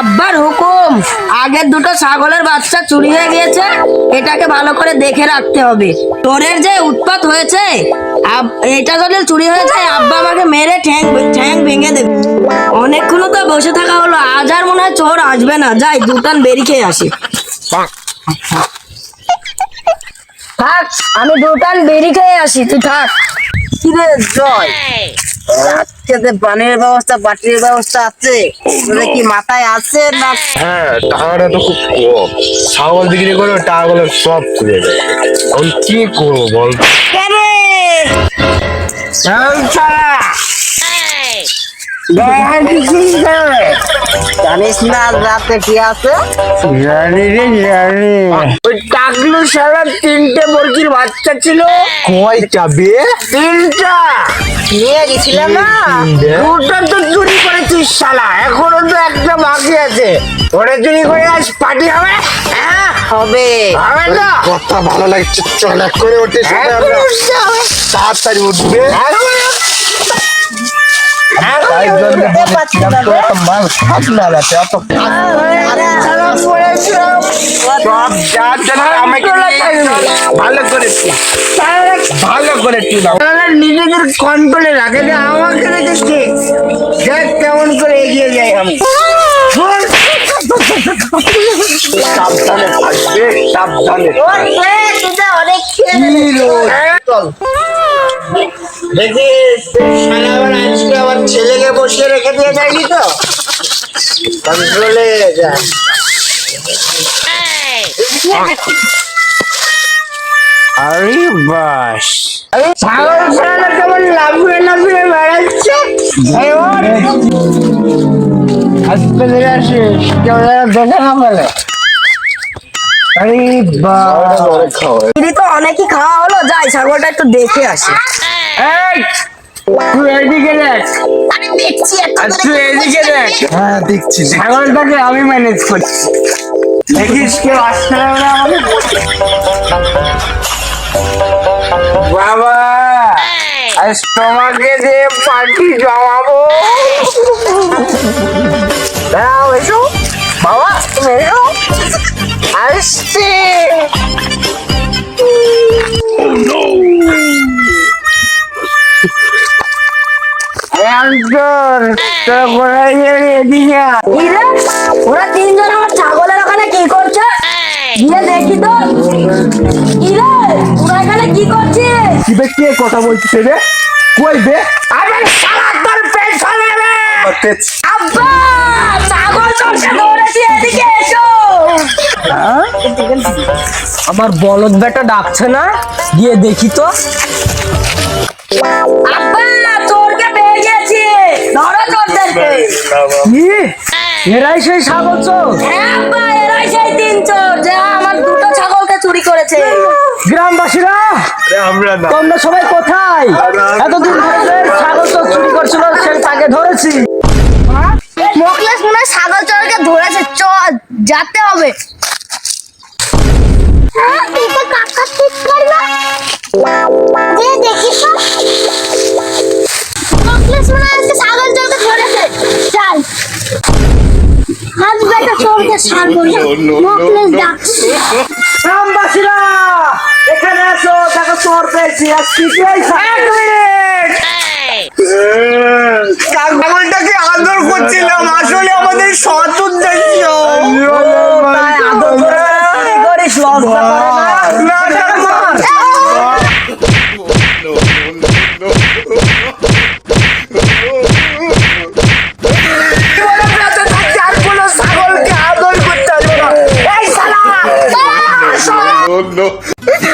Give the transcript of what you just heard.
আব্বার হুকুম। আগের দুটো ছাগলের বাচ্চা চুরি হয়ে গিয়েছে, এটাকে ভালো করে দেখে রাখতে হবে। চোরের যে উৎপাত হয়েছে এটা যদি চুরি হয়ে যায়, আব্বা আমাকে মেরে ঠ্যাং ঠ্যাং ভেঙে দেবে। অনেকক্ষণ তো বসে থাকা হলো, আজ আর মনে হয় চোর আসবে না। যাই, দুটান বেরি খেয়ে আসি। থাক, আমি দুটান বেরি খেয়ে আসি, তুই থাক। কিরে জয়। পানির ব্যবস্থা বাটির ব্যবস্থা আছে তোদের কি মাথায় আছে না? হ্যাঁ টাকাটা তো খুব কম। ছাগল বিক্রি করে টাকাগুলো সব খুলে দেয় এখন কি করব বল? কেরে জানিস না রাতে কি আছে? জানি রে জানি। ওই টাকলু সারা তিনটে মুরগির বাচ্চা ছিল। কয়টা বে? তিনটা। নিয়ে গেছিলাম না? দুটো তো চুরি করেছিস শালা। এখনও তো একটা বাকি আছে। চুরি করে আজ পার্টি হবে? হ্যাঁ হবে। হবে না কথা ভালো লাগছে চল করে ওঠে সবাই আমরা তাড়াতাড়ি উঠবে। ভালো ভালো নিজেদের কন্ট্রোলে রাখে যে আমাকে রেখেছে দেখ কেমন করে এগিয়ে যাই আমি। সাবধানে থাকবে সাবধানে। দেখিস শালা আজকে আমার ছেলেকে বসিয়ে রেখে দিয়ে যায়নি তো? কন্ট্রোলে যা। আরে বাস। ছাগল ছাড়া কেমন লাফিয়ে লাফিয়ে বেড়াচ্ছে? আজকে আসিস কেউ যেন দেখে না বলে আরে বাবা অনেক খাওয়া বিড়ি তো অনেকই খাওয়া হলো যাই ছাগলটা একটু দেখে আসি। এই তুই এদিকে দেখ। আর তুই এদিকে দেখ। হ্যাঁ দেখছি ছাগলটাকে আমি ম্যানেজ করছি। দেখিস কেউ আসতে আমাকে বাবা আজ তোমাকে যে পার্টি জমাবো। দাঁড়াও এসো। বাবা তুমি এসো। আসছে একজন তোর কোথায় যাবি এদিকে? ওরা তিনজন আমার ছাগলের ওখানে কি করছে? গিয়ে দেখি তো। কি রে ওরা এখানে কি করছিস কি বে কে কথা বলছিস রে? কই বে? আরে শালা তোর পেছনে রে। আব্বা ছাগল চলছে দৌড়েছি এদিকে এসো। আমার বলদ বেটা ডাকছে না গিয়ে দেখি তো। এরাই সেই ছাগল চোর? হ্যাঁ এরাই সেই তিন চোর যে আমার দুটো ছাগলকে চুরি করেছে। গ্রামবাসীরা তোমরা সবাই কোথায়? এতদিন ধরে যে ছাগল চোর চুরি করছিল সে তাকে ধরেছি। মোকলেস মনে হয় ছাগল চোরকে ধরেছে। চল যেতে হবে। গ্রামবাসীরা এখানে আসো তাকে চোর পেয়েছি আর শিখেই এক আদর করছিলাম। আসলে আমাদের সৎ উদ্দেশ্য ছাগলকে